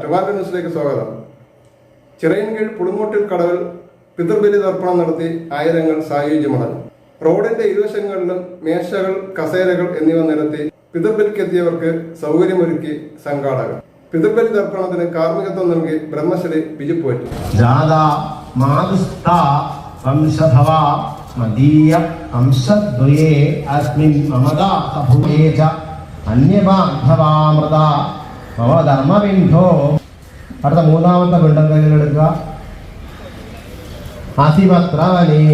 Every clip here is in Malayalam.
ട്രിവാൻഡ്രം ന്യൂസിലേക്ക് സ്വാഗതം. ചിറയൻകീഴ് പുളിങ്ങോട്ടിൽ കടവിൽ പിതൃബലി തർപ്പണം നടത്തി ആയിരങ്ങൾ സായുജ്യമടഞ്ഞു. റോഡിന്റെ ഇരുവശങ്ങളിലും മേശകൾ കസേരകൾ എന്നിവ നിരത്തി പിതൃബലിക്കെത്തിയവർക്ക് സൗകര്യമൊരുക്കി സംഘാടകർ. പിതൃബലി തർപ്പണത്തിന് കാർമ്മികത്വം നൽകി ബ്രഹ്മശ്രീ മാതുസ്ഥ വംശഭവ മമ ധർമ്മബിന്ധോ അടുത്ത മൂന്നാമത്തെ പിണ്ടം കയ്യിലെടുക്കുക അതിപത്രവനേ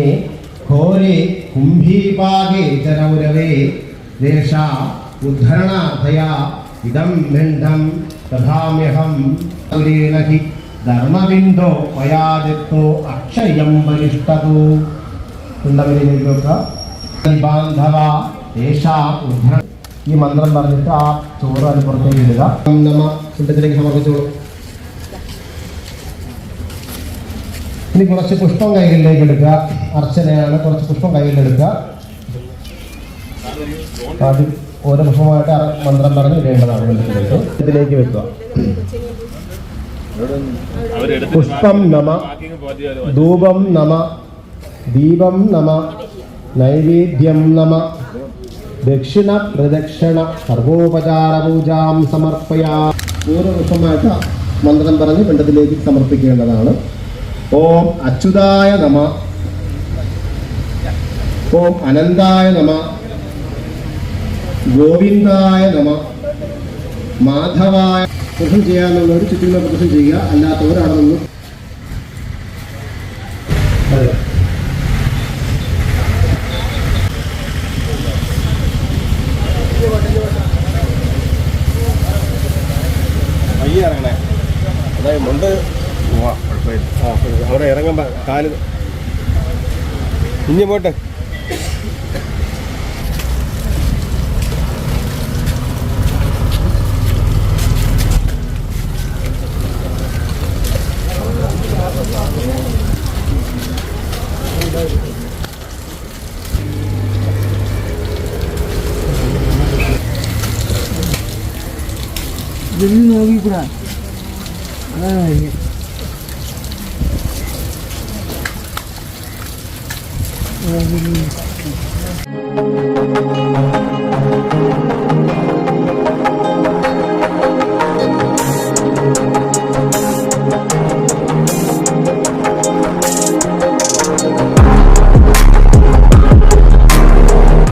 ഘോരേ കുംഭീപാകേ ചരൗരവേ ദേശ ഉദ്ധരണാർത്ഥയാ ഇതം ഭിണ്ഡം തഥാമ്യഹം. സൗരേണ ധർമ്മബിന്ദോ മയാദിത്തോ അക്ഷയം ബലിഷ്ടതു പിണ്ടവലിലേക്ക് വെക്കുക. ബാന്ധവ ദേശ ഉദ്ധരണ ഈ മന്ത്രം പറഞ്ഞിട്ട് ആ ചോറ് അത് പുറത്തേക്ക് ഇടുക. നമ്മ സമർപ്പിച്ചോളൂ. ഇനി കുറച്ച് പുഷ്പം കൈകളിലേക്ക് എടുക്കുക. അർച്ചനയാണ് കുറച്ച് പുഷ്പം കൈകളിലെടുക്കുക ആദ്യം ഓരോ പുഷ്പമായിട്ട് ആ മന്ത്രം പറഞ്ഞ് ഇടേണ്ടതാണ് വെള്ളത്തിലേക്ക് ഇതിലേക്ക് വെക്കുക. പുഷ്പം നമ ധൂപം നമ ദീപം നമ നൈവേദ്യം നമ ദക്ഷിണ പ്രദക്ഷിണ സർവോപചാര പൂജാം സമർപ്പയാ. ഓരോ പുഷ്പമായിട്ട് മന്ത്രം പറഞ്ഞ് പിണ്ടത്തിലേക്ക് സമർപ്പിക്കേണ്ടതാണ്. ഓം അച്യുതായ നമ. ഓം അനന്തായ നമ. ഗോവിന്ദായ നമ. മാധവായ പ്രദർശനം ചെയ്യാനുള്ളവർ ചുറ്റുമുള്ള പ്രദർശനം ചെയ്യുക. അല്ലാത്തവരാണെന്നും. നിന്ന് അവിടെ ഇറങ്ങുമ്പോ കാൽ ഇനി പോട്ടെ. ഇതിൽ നോക്കിക്കൂടാ. അതാണ് കാര്യം Thank you.